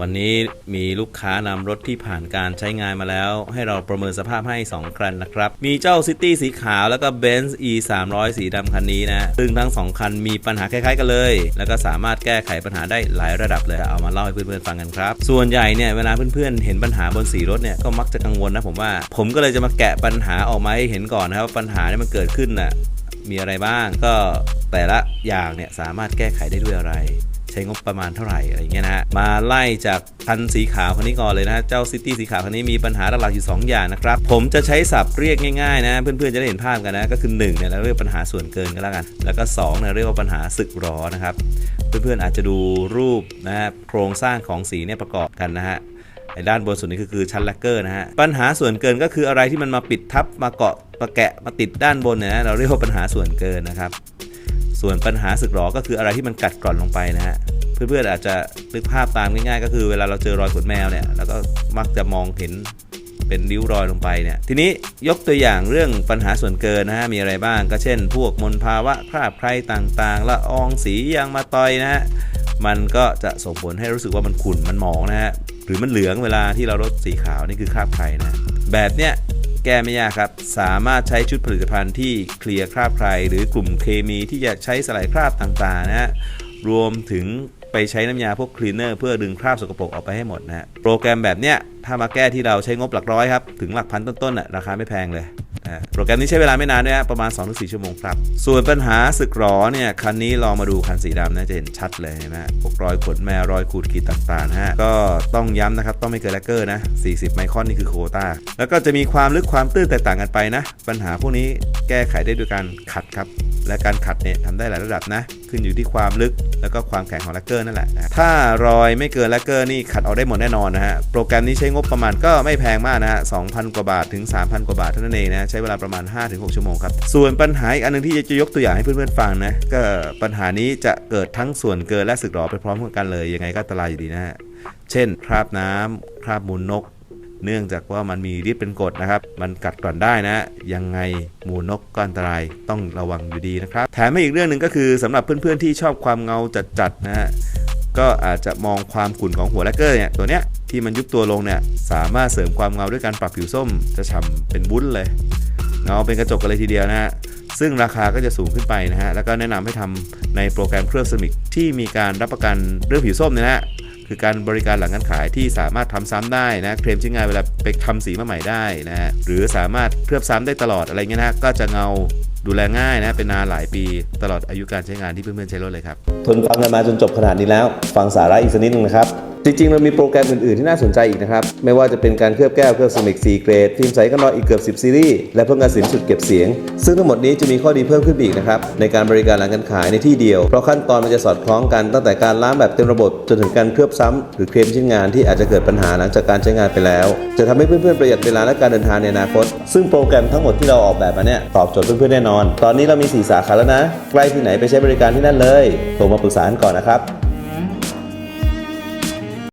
วันนี้มีลูกค้านำรถที่ผ่านการใช้งานมาแล้ว ให้เราประเมินสภาพให้ 2 คันนะครับ มีเจ้า City สีขาวแล้วก็ Benz E 3 0 0สีดำคันนี้นะ ซึ่งทั้ง 2 คันมีปัญหาคล้ายๆกันเลย แล้วก็สามารถแก้ไขปัญหาได้หลายระดับเลย เอามาเล่าให้เพื่อนๆฟังกันครับ ส่วนใหญ่เนี่ยเวลาเพื่อนๆเห็นปัญหาบนสีรถเนี่ยก็มักจะกังวลนะผมว่า ผมก็เลยจะมาแกะปัญหาออกมาให้เห็นก่อนนะครับว่าปัญหาเนี่ยมันเกิดขึ้นน่ะ มีอะไรบ้าง ก็แต่ละอย่างเนี่ยสามารถแก้ไขได้ด้วยอะไร ใช้งบประมาณเท่าไหร่อะไรอย่างเงี้ยนะฮะมาไล่จากคันสีขาวคันนี้ก่อนเลยนะฮะเจ้าซิตี้สีขาวคันนี้มีปัญหาหลักๆอยู่ 2 อย่างนะครับ ผมจะใช้ศัพท์เรียกง่ายๆนะเพื่อนๆจะได้เห็นภาพกันนะก็คือ1เนี่ยเราเรียกปัญหาส่วนเกินก็แล้วกัน แล้วก็2เนี่ยเรียกว่าปัญหาสึกหรอนะครับเพื่อนๆอาจจะดูรูปนะฮะโครงสร้างของสีเนี่ยประกอบกันนะฮะ ไอ้ด้านบนสุดนี้ก็คือชั้นแลกเกอร์นะฮะ ปัญหาส่วนเกินก็คืออะไรที่มันมาปิดทับมาเกาะมาแกะมาติดด้านบนเนี่ยนะเราเรียกว่าปัญหาส่วนเกินนะครับ ส่วนปัญหาสึกหรอก็คืออะไรที่มันกัดกร่อนลงไปนะฮะเพื่อนๆอาจจะนึกภาพตามง่ายๆ ก็คือเวลาเราเจอรอยขนแมวเนี่ยเราก็มักจะมองเห็นเป็นริ้วรอยลงไปเนี่ยทีนี้ยกตัวอย่างเรื่องปัญหาส่วนเกินนะฮะมีอะไรบ้างก็เช่น พวกมลภาวะคราบใครต่างๆละอองสียางมาตอยนะฮะมันก็จะส่งผลให้รู้สึกว่ามันขุ่นมันหมองนะฮะ รือมันเหลืองเวลาที่เราลดสีขาวนี่คือคราบใครนะ แบบเนี้ยแก้ไม่ยากครับ สามารถใช้ชุดผลิตภัณฑ์ที่เคลียร์คราบใครหรือกลุ่มเคมีที่จะใช้สลายคราบต่างๆนะฮะรวมถึงไปใช้น้ำยาพวกคลีนเนอร์เพื่อดึงคราบสกปรกออกไปให้หมดนะฮะโปรแกรมแบบเนี้ยถ้ามาแก้ที่เราใช้งบหลักร้อยครับ ถึงหลักพันต้นๆน่ะราคาไม่แพงเลย โปรแกรมนี้ใช้เวลาไม่นานด้วยฮะประมาณ 2-4 ชั่วโมงครับ ส่วนปัญหาสึกหรอเนี่ยคันนี้ลองมาดูคันสีดำนะจะเห็นชัดเลยนไหมฮะพวกรอยขนแมวรอยขูดขีดต่างๆนะฮะก็ต้องย้ำนะครับต้องไม่เกินแลกเกอร์นะ 40 ไมครอนนี่คือโคตาแล้วก็จะมีความลึกความตื้นแตกต่างกันไปนะ ปัญหาพวกนี้แก้ไขได้ด้วยการขัดครับ และการขัดเนี่ยทำได้หลายระดับนะ ขึ้นอยู่ที่ความลึกแล้วก็ความแข็งของแลกเกอร์นั่นแหละนะถ้ารอยไม่เกินแลกเกอร์นี่ขัดออกได้หมดแน่นอนนะฮะโปรแกรมนี้ใช้งบประมาณก็ไม่แพงมากนะฮะ2,000 กว่าบาทถึง 3,000 กว่าบาทเท่านั้นเองนะใช้เวลาประมาณ 5-6 ชั่วโมงครับส่วนปัญหาอีกอันหนึงที่จะยกตัวอย่างให้เพื่อนๆฟังนะก็ปัญหานี้จะเกิดทั้งส่วนเกินและสึกหรอไปพร้อมกันเลยยังไงก็อันตรายอยู่ดีนะฮะเช่น คราบน้ำคราบมูลนก เนื่องจากว่ามันมีฤทธิ์เป็นกรดนะครับ มันกัดกร่อนได้นะ ยังไงหมูนกก็อันตรายต้องระวังอยู่ดีนะครับ แถมให้อีกเรื่องหนึ่งก็คือสำหรับเพื่อนๆที่ชอบความเงาจัดๆนะฮะก็อาจจะมองความขุ่นของหัวแลกเกอร์เนี่ยตัวเนี้ยที่มันยุบตัวลงเนี่ยสามารถเสริมความเงาด้วยการปรับผิวส้มจะฉ่ำเป็นวุ้นเลยเงาเป็นกระจกกันเลยทีเดียวนะฮะซึ่งราคาก็จะสูงขึ้นไปนะฮะแล้วก็แนะนำให้ทำในโปรแกรมเครื่องสมิกที่มีการรับประกันเรื่องผิวส้มเนี่ยนะฮะ คือการบริการหลังการขายที่สามารถทำซ้ำได้นะเคลมชิ้นงานเวลาไปทำสีมาใหม่ได้นะฮะหรือสามารถเคลือบซ้ำได้ตลอดอะไรเงี้ยนะก็จะเงาดูแลง่ายนะเป็นนานหลายปีตลอดอายุการใช้งานที่เพื่อนๆใช้รถเลยครับ ทนฟังกันมาจนจบขนาดนี้แล้ว ฟังสาระอีกสักนิดนึงนะครับ จริงๆ เรามีโปรแกรมอื่นๆ ที่น่าสนใจอีกนะครับ ไม่ว่าจะเป็นการเคลือบแก้วเคลือบสมิกซีเกรดฟิล์มใสกันรอยอีกเกือบ 10 ซีรีส์ และเพิ่มการสินสุดเก็บเสียง ซึ่งทั้งหมดนี้จะมีข้อดีเพิ่มขึ้นอีกนะครับ ในการบริการหลังการขายในที่เดียว เพราะขั้นตอนมันจะสอดคล้องกันตั้งแต่การล้างแบบเต็มระบบจนถึงการเคลือบซ้ำหรือเคลมชิ้นงานที่อาจจะเกิดปัญหาหลังจากการใช้งานไปแล้ว จะทำให้เพื่อนๆประหยัดเวลาและการเดินทางในอนาคต ซึ่งโปรแกรมทั้งหมดที่เราออกแบบมาเนี่ยตอบโจทย์เพื่อนๆแน่นอน ตอนนี้เรามี 4 สาขาแล้วนะใกล้ที่ไหนไปใช้บริการที่นั่นเลยโทรมาปรึกษากันก่อนนะครับ